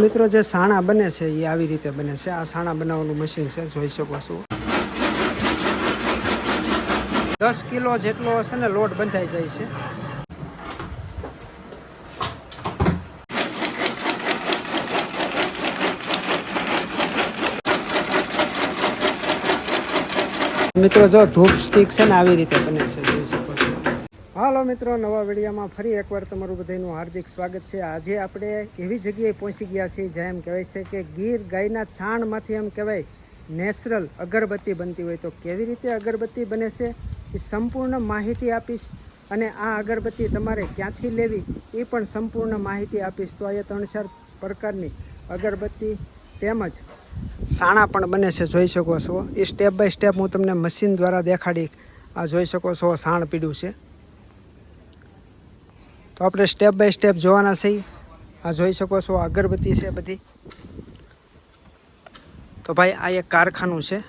મિત્રો, જે સાણા બને છે, એ આવી રીતે બને છે. આ સાણા બનાવવાનું મશીન છે, જોઈ શકો છો. દસ કિલો જેટલો છે ને, લોટ બંધાઈ જાય છે. મિત્રો, જો ધૂપ સ્ટીક છે ને, આવી રીતે બને છે, જોઈ શકો હાલો મિત્રો, નવા વિડીયોમાં ફરી એકવાર તમારું બધાનું હાર્દિક સ્વાગત છે. આજે આપણે એવી જગ્યાએ પહોંચી ગયા છીએ જ્યાં એમ કહેવાય છે કે ગીર ગાયના છાણમાંથી એમ કહેવાય નેચરલ અગરબત્તી બનતી હોય. તો કેવી રીતે અગરબત્તી બને છે એ સંપૂર્ણ માહિતી આપીશ અને આ અગરબત્તી તમારે ક્યાંથી લેવી એ પણ સંપૂર્ણ માહિતી આપીશ. તો અહીંયા ત્રણ ચાર પ્રકારની અગરબત્તી તેમજ સાણા પણ બને છે, જોઈ શકો છો. એ સ્ટેપ બાય સ્ટેપ હું તમને મશીન દ્વારા દેખાડી આ જોઈ શકો છો સાણ પીડ્યું છે. તો આપણે સ્ટેપ બાય સ્ટેપ જોવાના છીએ આ જોઈ શકો છો અગરબત્તી છે બધી. તો ભાઈ, આ એક કારખાનું છે.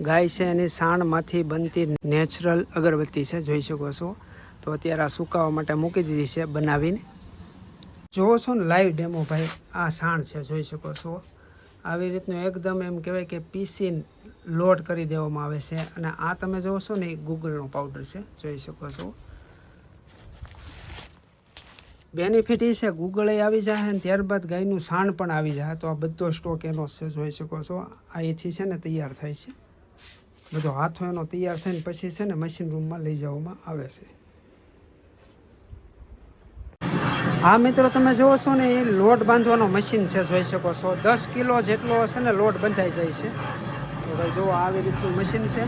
ગાય છે, એની સાણમાંથી બનતી નેચરલ અગરબત્તી છે, જોઈ શકો છો. તો અત્યારે આ સુકાવા માટે મૂકી દીધી છે, બનાવીને. જોવો છો ને લાઈવ ડેમો ભાઈ, આ સાણ છે, જોઈ શકો છો. આવી રીતનું એકદમ એમ કહેવાય કે પીસીને લોડ કરી દેવામાં આવે છે. અને આ તમે જોશો ને, એ ગૂગલનો પાવડર છે, જોઈ શકો છો. બેનિફિટ એ છે ગૂગલે આવી જાય ને ત્યારબાદ ગાયનું સાણ પણ આવી જાય તો આ બધો સ્ટોક એનો છે, જોઈ શકો છો. આ એથી છે ને તૈયાર થાય છે. બધો હાથો એનો તૈયાર થઈને પછી છે ને મશીન રૂમમાં લઈ જવામાં આવે છે. હા, મિત્રો, તમે જુઓ છો ને એ લોટ બાંધવાનો મશીન છે, જોઈ શકો છો. દસ કિલો જેટલો હશે ને લોટ બંધાઈ જાય છે. તો ભાઈ જુઓ આવી રીતનું મશીન છે.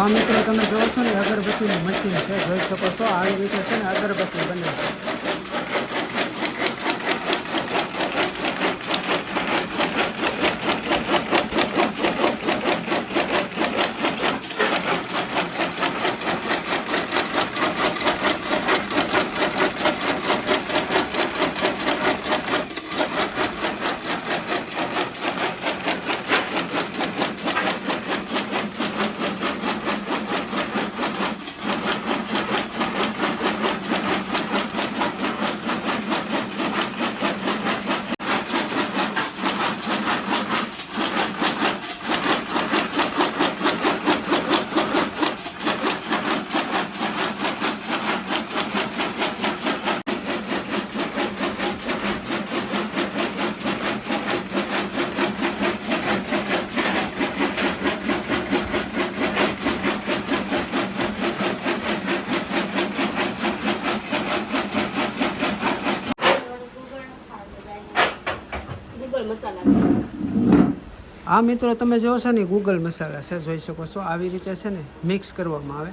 આ મિત્રો તમે છો ને અગરબત્તીનું મશીન છે. જોઈ શકો છો, આવી રીતે છે ને અગરબત્તી બને છે. આ મિત્રો તમે જોવો છો ને ગૂગલ મસાલા છે, જોઈ શકો છો. આવી રીતે છે ને મિક્સ કરવામાં આવે.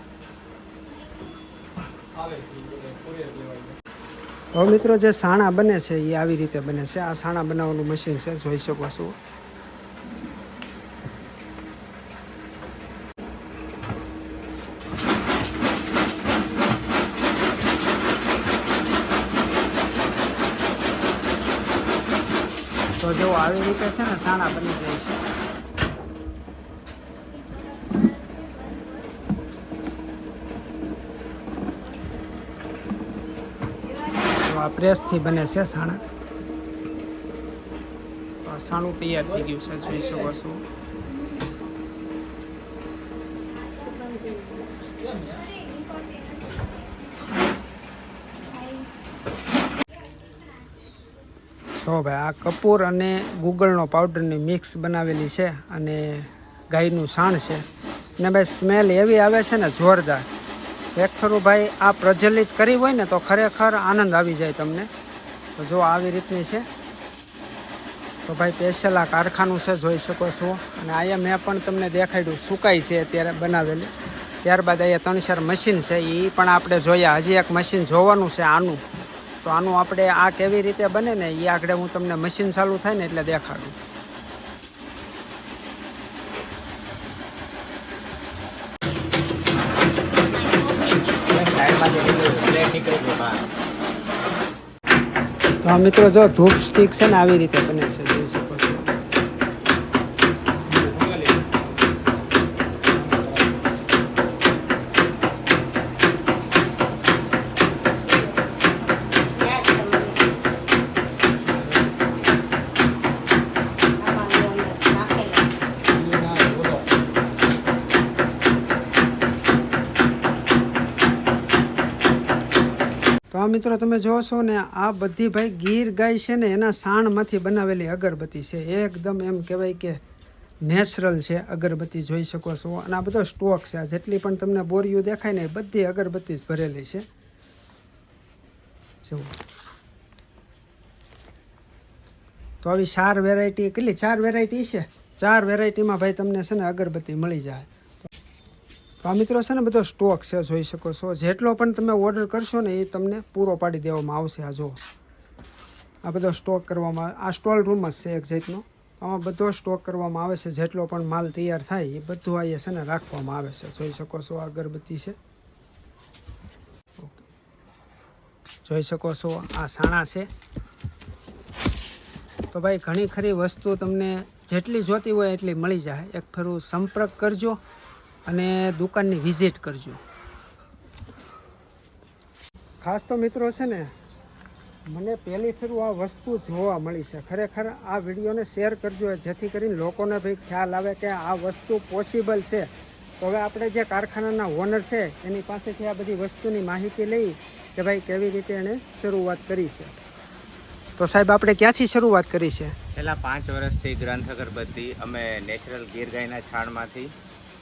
હવે મિત્રો જે સાણા બને છે, એ આવી રીતે બને છે. આ સાણા બનાવવાનું મશીન છે, જોઈ શકો છો. તો જો આવી રીતે છે ને સાણા બની જાય છે. તો આ પ્રેસથી બને છે સાણા સાણું તૈયાર થઈ ગયું છે, જોઈ શકો છો. જો ભાઈ આ કપૂર અને ગૂગલનો પાવડરની મિક્સ બનાવેલી છે અને ગાયનું સાણ છે. ને ભાઈ સ્મેલ એવી આવે છે ને જોરદાર. એક ખરું ભાઈ, આ પ્રજ્વલિત કરી હોય ને તો ખરેખર આનંદ આવી જાય તમને. તો જો આવી રીતની છે. તો ભાઈ સ્પેશિયલ આ કારખાનું છે, જોઈ શકો છો. અને અહીંયા મેં પણ તમને દેખાડ્યું, સુકાઈ છે અત્યારે બનાવેલી. ત્યારબાદ અહીંયા ત્રણ ચાર મશીન છે. એ પણ આપણે જોયા. હજી એક મશીન જોવાનું છે આનું. તો આનું આપણે આ કેવી રીતે બને ને એ આગળ હું તમને મશીન ચાલુ થાય ને એટલે દેખાડું. તો આ મિત્રો જો ધૂપ સ્ટીક છે ને આવી રીતે બને છે. આ મિત્રો તમે જોવો છો ને, આ બધી ભાઈ ગીર ગાય છે ને, એના સાણમાંથી બનાવેલી અગરબત્તી છે. એકદમ એમ કહેવાય કે નેચરલ છે અગરબત્તી, જોઈ શકો છો. અને આ બધો સ્ટોક છે. આ જેટલી પણ તમને બોરીઓ દેખાય ને, એ બધી અગરબત્તી જ ભરેલી છે. જુઓ. તો આવી ચાર વેરાયટી કેટલી ચાર વેરાયટી છે? ચાર વેરાયટીમાં ભાઈ તમને છે ને અગરબત્તી મળી જાય. તો આ મિત્રો છે ને બધો સ્ટોક છે, જોઈ શકો છો. જેટલો પણ તમે ઓર્ડર કરશો ને એ તમને પૂરો પાડી દેવામાં આવશે આ જો. આ બધો સ્ટોક કરવામાં આ સ્ટોલ રૂમ જ છે એક જાતનો. આમાં બધો સ્ટોક કરવામાં આવે છે, જેટલો પણ માલ તૈયાર થાય એ બધું અહીંયા છે ને રાખવામાં આવે છે. જોઈ શકો છો આ અગરબત્તી છે. જોઈ શકો છો આ સાણા છે. તો ભાઈ ઘણી ખરી વસ્તુ તમને જેટલી જોતી હોય એટલી મળી જાય. એક ફેરું સંપર્ક કરજો. અને દુકાનની વિઝિટ કરજો. ખાસ તો મિત્રો છે ને મને પહેલી ફેરું આ વસ્તુ જોવા મળી છે. ખરેખર આ વિડીયોને શેર કરજો જેથી કરીને લોકોને ભાઈ ખ્યાલ આવે કે આ વસ્તુ પોસિબલ છે. તો હવે આપણે જે કારખાનાના ઓનર છે એની પાસેથી આ બધી વસ્તુની માહિતી લઈ કે ભાઈ કેવી રીતે એણે શરૂઆત કરી છે. તો સાહેબ આપણે ક્યાંથી શરૂઆત કરી છે? છેલ્લા પાંચ વર્ષથી ગ્રંથ અગરબત્તી અમે નેચરલ ગીર ગાયના છાણમાંથી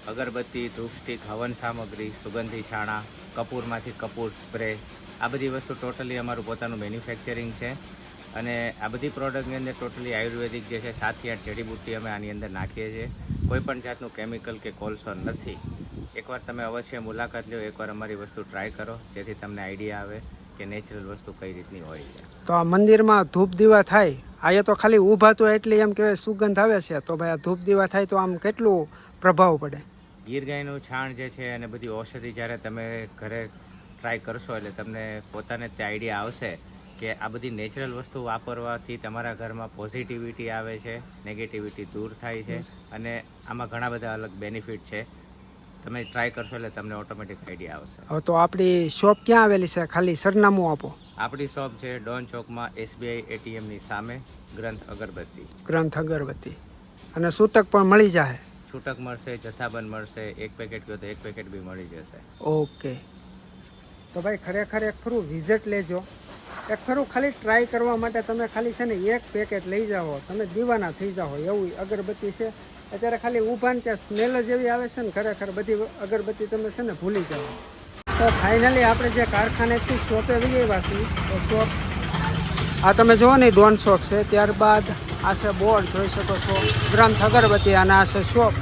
અગરબત્તી, ધૂપસ્ટિક, હવન સામગ્રી, સુગંધી છાણા, કપૂરમાંથી કપૂર સ્પ્રે, આ બધી વસ્તુ ટોટલી અમારું પોતાનું મેન્યુફેક્ચરિંગ છે. અને આ બધી પ્રોડક્ટની અંદર ટોટલી આયુર્વેદિક જે છે સાતથી આઠ જડીબુટ્ટી અમે આની અંદર નાખીએ છીએ. કોઈ પણ જાતનું કેમિકલ કે કોલસોર નથી. એકવાર તમે અવશ્ય મુલાકાત લો, એકવાર અમારી વસ્તુ ટ્રાય કરો, જેથી તમને આઈડિયા આવે કે નેચરલ વસ્તુ કઈ રીતની હોય છે. તો આ મંદિરમાં ધૂપ દીવા થાય. આ તો ખાલી ઊભા તો એટલી એમ કહેવાય સુગંધ આવે છે. તો ભાઈ આ ધૂપ દીવા થાય તો આમ કેટલું પ્રભાવ પડે? ગીર ગાયનું છાણ જે છે અને બધી ઔષધિ જ્યારે તમે ઘરે ટ્રાય કરશો એટલે તમને પોતાને તે આઈડિયા આવશે કે આ બધી નેચરલ વસ્તુ વાપરવાથી તમારા ઘરમાં પોઝિટિવિટી આવે છે નેગેટિવિટી દૂર થાય છે અને આમાં ઘણા બધા અલગ બેનિફિટ છે. તમે ટ્રાય કરશો એટલે તમને ઓટોમેટિક આઈડિયા આવશે. હવે તો આપણી શોપ ક્યાં આવેલી છે? ખાલી સરનામું આપો. આપણી શોપ છે ડોન ચોકમાં એસબીઆઈ એટીએમની સામે ગ્રંથ અગરબત્તી. ગ્રંથ અગરબત્તી. અને સૂતક પણ મળી જાય છૂટક મળશે, જથ્થાબંધ મળશે, એક પેકેટ કહો તો એક પેકેટ બી મળી જશે. ઓકે. તો ભાઈ ખરેખર એક ખરું વિઝિટ લેજો. એક ખરું ખાલી ટ્રાય કરવા માટે તમે ખાલી છે ને એક પેકેટ લઈ જાઓ, તમે દીવાના થઈ જાઓ. એવું અગરબત્તી છે. અત્યારે ખાલી ઊભા ને ત્યાં સ્મેલ જ એવી આવે છે ને ખરેખર બધી અગરબત્તી તમે છે ને ભૂલી જાઓ. તો ફાઇનલી આપણે જે કારખાનેથી શોપે આવ્યા છીએ, તો શોપ આ તમે જુઓ ને ડોન શોપ છે. ત્યારબાદ આ છે બોર્ડ જોઈ શકો છો. ગ્રંથ અગરબત્તી, અને આ છે શોપ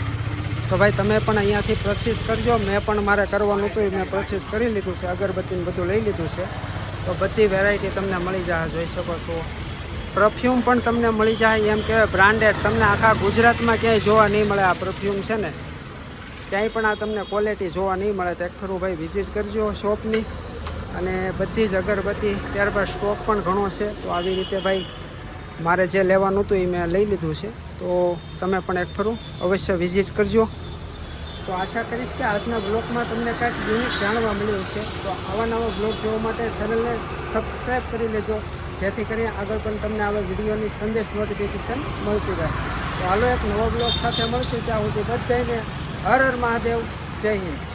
તો ભાઈ, તમે પણ અહીંયાથી પ્રોસેસ કરજો. મેં પણ મારે કરવાનું હતું મેં પ્રોસેસ કરી લીધું છે. અગરબત્તીને બધું લઈ લીધું છે. તો બધી વેરાયટી તમને મળી જાય, જોઈ શકો છો. પરફ્યુમ પણ તમને મળી જાય, એમ કહેવાય. બ્રાન્ડેડ તમને આખા ગુજરાતમાં ક્યાંય જોવા નહીં મળે આ પરફ્યુમ છે ને. ક્યાંય પણ આ તમને ક્વોલિટી જોવા નહીં મળે. તો એક ખરું ભાઈ વિઝિટ કરજો શોપની અને બધી જ અગરબત્તી, ત્યારબાદ સ્ટોક પણ ઘણો છે. તો આવી રીતે ભાઈ, મારે જે લેવાનું હતું એ મેં લઈ લીધું છે. તો તમે પણ એક ફરું, અવશ્ય વિઝિટ કરજો. તો આશા કરીશ કે આજના બ્લોગમાં તમને કાંઈક યુનિક જાણવા મળ્યું છે તો આવા નવા બ્લોગ જોવા માટે ચેનલને સબસ્ક્રાઈબ કરી લેજો. જેથી કરીને આગળ પણ તમને આવા વિડીયોની સંદેશ નોટિફિકેશન મળતી રહે. તો હાલો એક નવો બ્લોગ સાથે મળશું. ત્યાં સુધી બધાને હર હર મહાદેવ. જય હિન્દ.